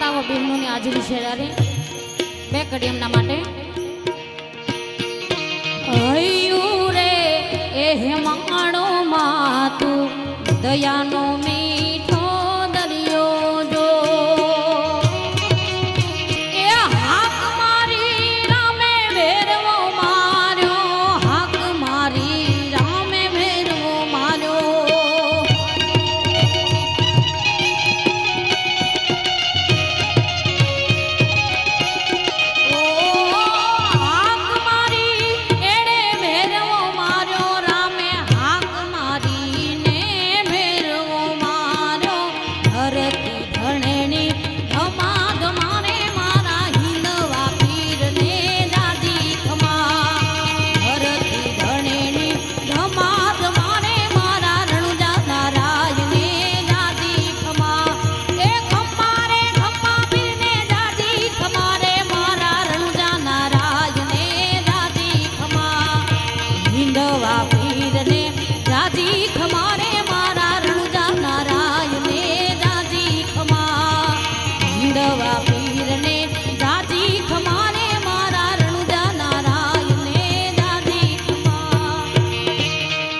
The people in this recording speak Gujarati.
હાજરી શેરારી બે કડી એમના માટે. હૈયું રે એ હેમાણો માં તું દયાનો મી